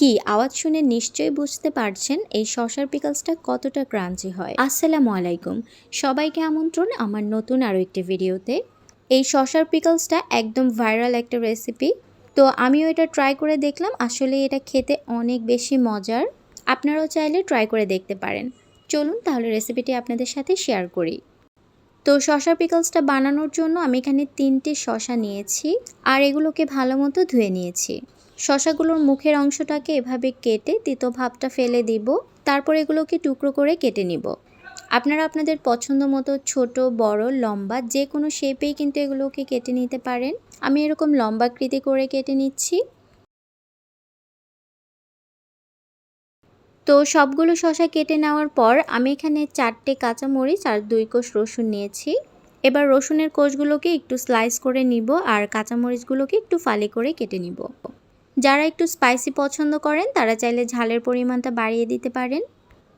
কি? আওয়াজ শুনে নিশ্চয়ই বুঝতে পারছেন এই শশার পিকলসটা কতটা ক্রাঞ্চি হয়। আসসালামু আলাইকুম। সবাইকে আমন্ত্রণ আমার নতুন আরও একটি ভিডিওতে। এই শশার পিকলসটা একদম ভাইরাল একটা রেসিপি তো আমিও এটা ট্রাই করে দেখলাম। আসলে এটা খেতে অনেক বেশি মজার। আপনারাও চাইলে ট্রাই করে দেখতে পারেন। চলুন তাহলে রেসিপিটি আপনাদের সাথে শেয়ার করি। তো শশা পিকলসটা বানানোর জন্য আমি এখানে তিনটে শশা নিয়েছি। আর এগুলোকে ভালো মতো ধুয়ে নিয়েছি। শশাগুলোর মুখের অংশটাকে এভাবে কেটে তিতো ভাবটা ফেলে দিব, তারপর এগুলোকে টুকরো করে কেটে নিব। আপনারা আপনাদের পছন্দ মতো ছোট, বড়, লম্বা, যে কোনো শেপেই কিন্তু এগুলোকে কেটে নিতে পারেন। আমি এরকম লম্বাকৃতি করে কেটে নিচ্ছি। তো সবগুলো শশা কেটে নেওয়ার পর আমি এখানে চারটে কাঁচামরিচ আর দুই কোষ রসুন নিয়েছি। এবার রসুনের কোষগুলোকে একটু স্লাইস করে নিব আর কাঁচামরিচগুলোকে একটু ফালি করে কেটে নিব। যারা একটু স্পাইসি পছন্দ করেন, তারা চাইলে ঝালের পরিমাণটা বাড়িয়ে দিতে পারেন।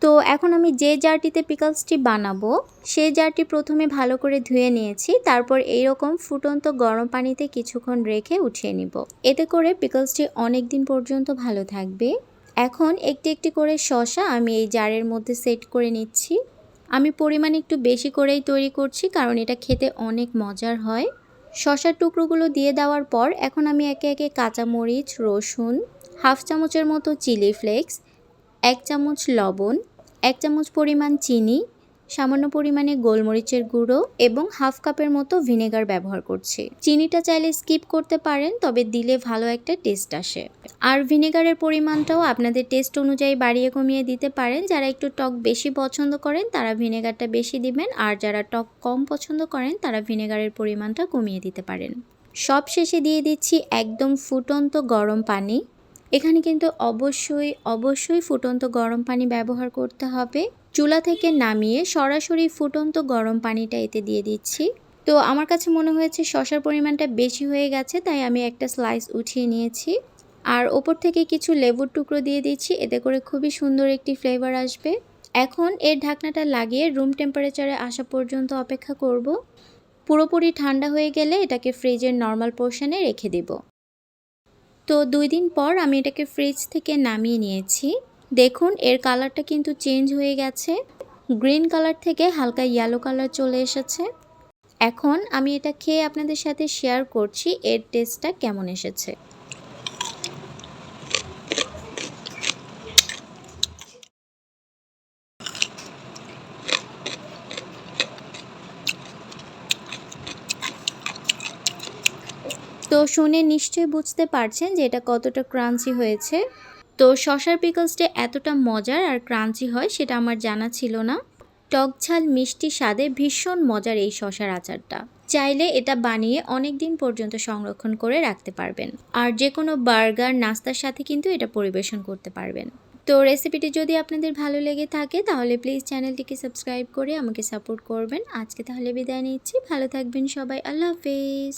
তো এখন আমি যে জারটিতে পিকলসটি বানাবো, সেই জারটি প্রথমে ভালো করে ধুয়ে নিয়েছি, তারপর এইরকম ফুটন্ত গরম পানিতে কিছুক্ষণ রেখে উঠিয়ে নিব। এতে করে পিকলসটি অনেক দিন পর্যন্ত ভালো থাকবে। এখন একটি একটি করে শশা আমি এই জারের মধ্যে সেট করে নিচ্ছি। আমি পরিমাণ একটু বেশি করেই তৈরি করছি, কারণ এটা খেতে অনেক মজার হয়। শশার টুকরোগুলো দিয়ে দেওয়ার পর এখন আমি একে একে কাঁচামরিচ, রসুন, হাফ চামচের মতো চিলি ফ্লেক্স, এক চামচ লবণ, এক চামচ পরিমাণ চিনি সামান্য পরিমাণে গোলমরিচের গুঁড়ো এবং হাফ কাপের মতো ভিনেগার ব্যবহার করছি। চিনিটা চাইলে স্কিপ করতে পারেন, তবে দিলে ভালো একটা টেস্ট আসে। আর ভিনেগারের পরিমাণটাও আপনাদের টেস্ট অনুযায়ী বাড়িয়ে কমিয়ে দিতে পারেন। যারা একটু টক বেশি পছন্দ করেন, তারা ভিনেগারটা বেশি দিবেন। আর যারা টক কম পছন্দ করেন, তারা ভিনেগারের পরিমাণটা কমিয়ে দিতে পারেন। সব শেষে দিয়ে দিচ্ছি একদম ফুটন্ত গরম পানি। এখানে কিন্তু অবশ্যই অবশ্যই ফুটন্ত গরম পানি ব্যবহার করতে হবে। চুলা থেকে নামিয়ে সরাসরি ফুটন্ত গরম পানিটা এতে দিয়ে দিচ্ছি। তো আমার কাছে মনে হয়েছে শশার পরিমাণটা বেশি হয়ে গেছে, তাই আমি একটা স্লাইস উঠিয়ে নিয়েছি। আর ওপর থেকে কিছু লেবুর টুকরো দিয়ে দিচ্ছি, এতে করে খুবই সুন্দর একটি ফ্লেভার আসবে। এখন এর ঢাকনাটা লাগিয়ে রুম টেম্পারেচারে আসা পর্যন্ত অপেক্ষা করব। পুরোপুরি ঠান্ডা হয়ে গেলে এটাকে ফ্রিজের নর্মাল পোর্শনে রেখে দেব। তো দুই দিন পর আমি এটাকে ফ্রিজ থেকে নামিয়ে নিয়েছি। দেখুন, এর কালারটা কিন্তু চেঞ্জ হয়ে গেছে। গ্রিন কালার থেকে হালকা ইয়েলো কালার চলে এসেছে। এখন আমি এটা খেয়ে আপনাদের সাথে শেয়ার করছি, এর টেস্টটা কেমন এসেছে। তো শুনে নিশ্চয়ই বুঝতে পারছেন যে এটা কতটা ক্রাঞ্চি হয়েছে। তো শশার পিকলসটা এতটা মজার আর ক্রাঞ্চি হয় সেটা আমার জানা ছিল না। টক ঝাল মিষ্টি স্বাদে ভীষণ মজার এই শশার আচারটা। চাইলে এটা বানিয়ে অনেক দিন পর্যন্ত সংরক্ষণ করে রাখতে পারবেন। আর যে কোনো বার্গার, নাস্তার সাথে কিন্তু এটা পরিবেশন করতে পারবেন। তো রেসিপিটি যদি আপনাদের ভালো লেগে থাকে, তাহলে প্লিজ চ্যানেলটিকে সাবস্ক্রাইব করে আমাকে সাপোর্ট করবেন। আজকে তাহলে বিদায় নিচ্ছি। ভালো থাকবেন সবাই। আল্লাহ হাফেজ।